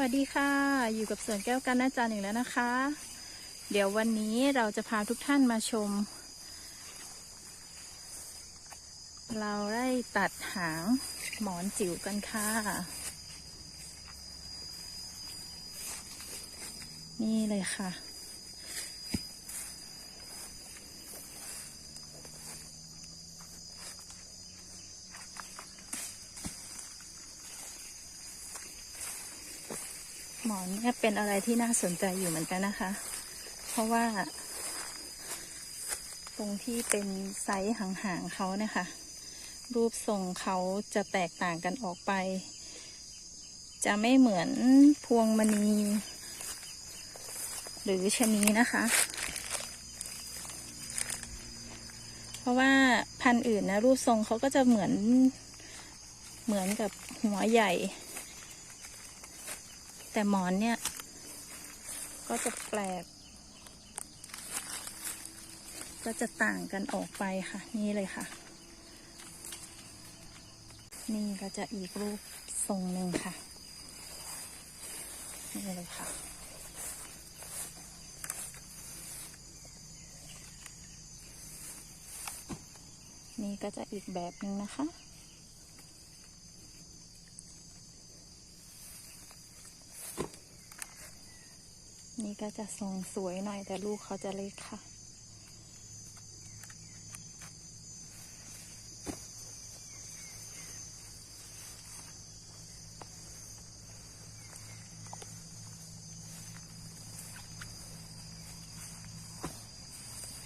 วัสดีค่ะ อยู่กับสวนแก้วกันนาจารย์อีกแล้วนะคะ เดี๋ยววันนี้เราจะพาทุกท่านมาชม เราได้ตัดหางหมอนจิ๋วกันค่ะ นี่เลยค่ะ หมอนเนี่ยเป็นอะไรที่น่าสนใจอยู่เหมือนกันนะคะ เพราะว่า ตรงที่เป็นไซส์ห่างๆเขาเนี่ยค่ะ รูปทรงเขาจะแตกต่างกันออกไป จะไม่เหมือนพวงมณี หรือชะนีนะคะ เพราะว่าพันธุ์อื่นนะ รูปทรงเขาก็จะเหมือนเหมือนกับหัวใหญ่ แต่หมอนเนี่ย ก็จะแปลก ก็จะต่างกันออกไปค่ะ นี่เลยค่ะ นี่ก็จะอีกรูปทรงหนึ่งค่ะ นี่เลยค่ะนี่ก็จะอีกแบบหนึ่งนะคะ นี่ก็จะทรงสวยหน่อยแต่ลูกเขาจะเล็กค่ะ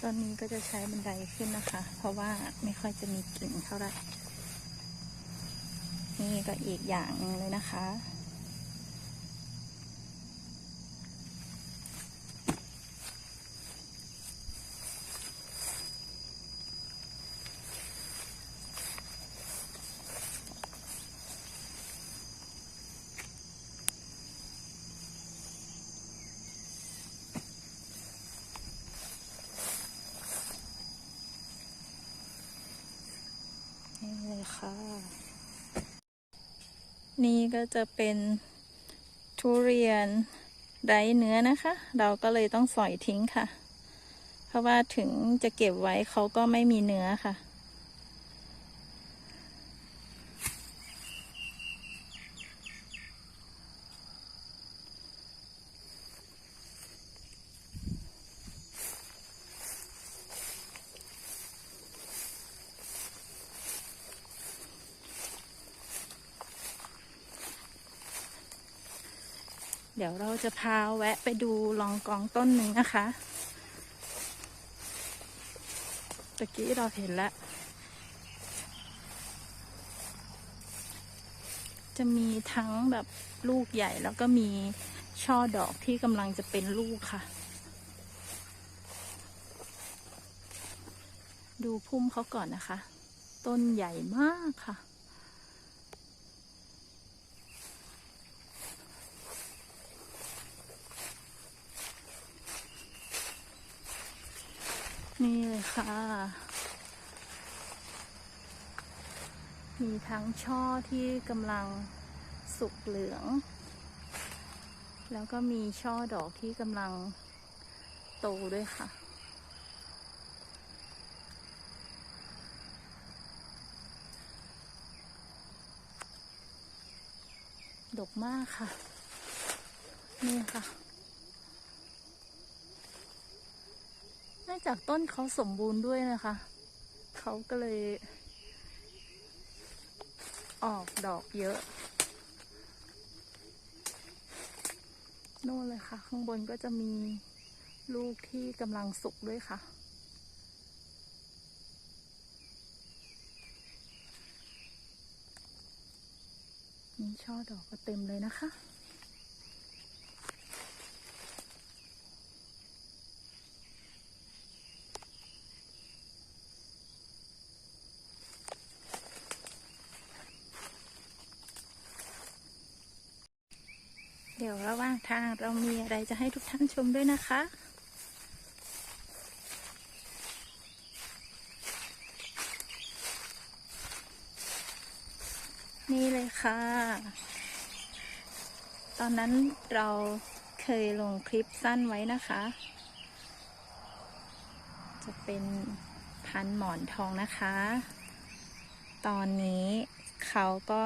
ตอนนี้ก็จะใช้บันไดขึ้นนะคะ เพราะว่าไม่ค่อยจะมีกิ่งเท่าไหร่ นี่ก็อีกอย่างเลยนะคะ นี่เลยค่ะ นี่ก็จะเป็นทุเรียนไร้เนื้อนะคะ เราก็เลยต้องสอยทิ้งค่ะ เพราะว่าถึงจะเก็บไว้เขาก็ไม่มีเนื้อค่ะ เดี๋ยวเราจะพาแวะไปดูลองกองต้นหนึ่งนะคะตะกี้เราเห็นแล้ว จะมีทั้งแบบลูกใหญ่แล้วก็มีช่อดอกที่กำลังจะเป็นลูกค่ะ ดูพุ่มเขาก่อนนะคะ ต้นใหญ่มากค่ะ นี่เลย ค่ะ มีทั้งช่อที่กำลังสุกเหลือง แล้วก็มีช่อดอกที่กำลังโตด้วยค่ะดกมากค่ะ นี่ค่ะ เนื่ องจากต้นเขาสมบูรณ์ด้วยนะคะ เขาก็เลย ออกดอกเยอะโน่นเลยค่ะ ข้างบนก็จะมีลูกที่กำลังสุกด้วยค่ะ นี่ช่อดอกก็เต็มเลยนะคะ เดี๋ยวระหว่างทางเรามีอะไรจะให้ทุกท่านชมด้วยนะคะ นี่เลยค่ะ ตอนนั้นเราเคยลงคลิปสั้นไว้นะคะ จะเป็นพันหมอนทองนะคะ ตอนนี้เขาก็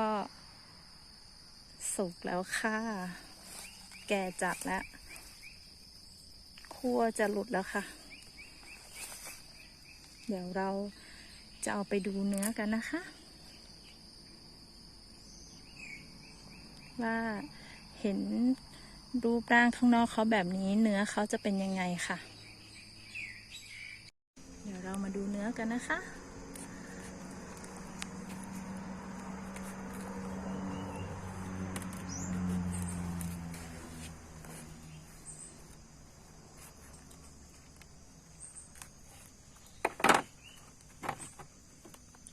สุกแล้วค่ะ แก่จัดแล้วคั่วจะหลุดแล้วค่ะ เดี๋ยวเราจะเอาไปดูเนื้อกันนะคะ ว่าเห็นรูปร่างข้างนอกเขาแบบนี้เนื้อเขาจะเป็นยังไงค่ะ เดี๋ยวเรามาดูเนื้อกันนะคะ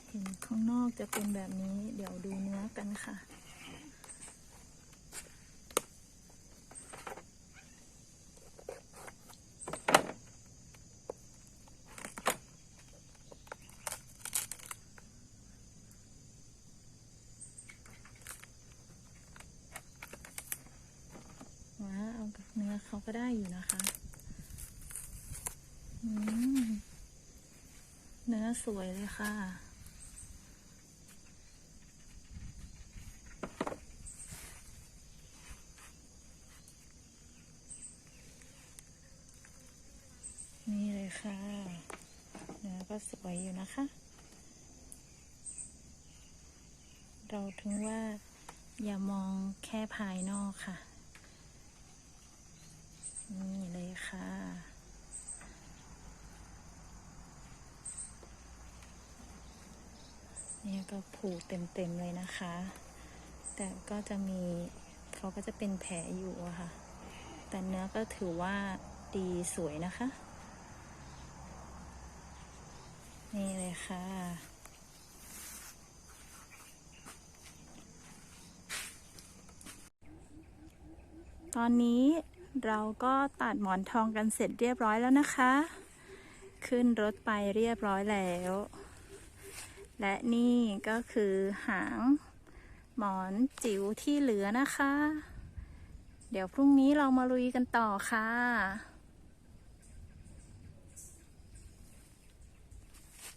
เห็นข้างนอก จะเป็นแบบนี้ เดี๋ยวดูเนื้อกันค่ะ ว้าเอากับเนื้อเขาก็ได้อยู่นะคะเนื้อสวยเลยค่ะ นี่เลย ค่ะเนื้อก็สวยอยู่นะคะ เราถึงว่าอย่ามองแค่ภายนอกค่ะ นี่เลยค่ะ เนี่ยก็ผูกเต็มๆเลยนะคะ แต่ก็จะมีเขาก็จะเป็นแผลอยู่อะค่ะ แต่เนื้อก็ถือว่าดีสวยนะคะ นี่เลยค่ะตอนนี้เราก็ตัดหมอนทองกันเสร็จเรียบร้อยแล้วนะคะ ขึ้นรถไปเรียบร้อยแล้ว และนี่ก็คือหางหมอนจิ๋วที่เหลือนะคะ เดี๋ยวพรุ่งนี้เรามาลุยกันต่อค่ะ